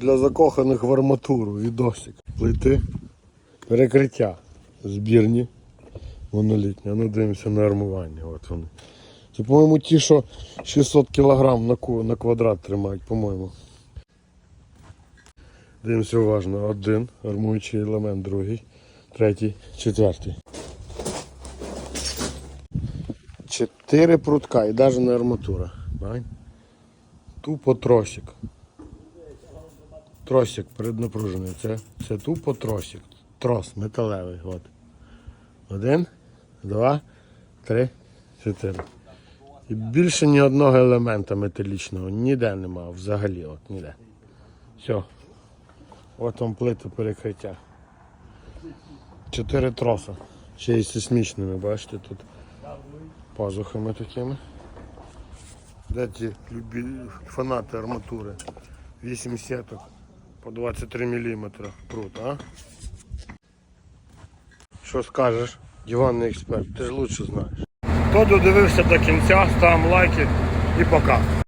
Для закоханих в арматуру відосик. Плити. Перекриття. Збірні. Монолітні. Ну дивимося на армування. От вони. Це, по-моєму, ті, що 600 кг на, квадрат тримають, по-моєму. Дивимося уважно. Один армуючий елемент, другий, третій, четвертий. Чотири прутка і навіть не арматура. Тупо тросик. Тросик переднапружений. Це, це тупо тросик. Трос металевий. От. Один, два, три, чотири. І більше ні одного елемента металічного ніде нема взагалі. От, ніде. Все. От вам плити перекриття. Чотири троса. Ще й сейсмічними, бачите, тут пазухами такими. Де ті любі... фанати арматури? 8 сеток по 23 мм. Круто, а? Що скажеш, диванний експерт, ти ж лучше знаєш. Хто додивився до кінця, став лайки і пока.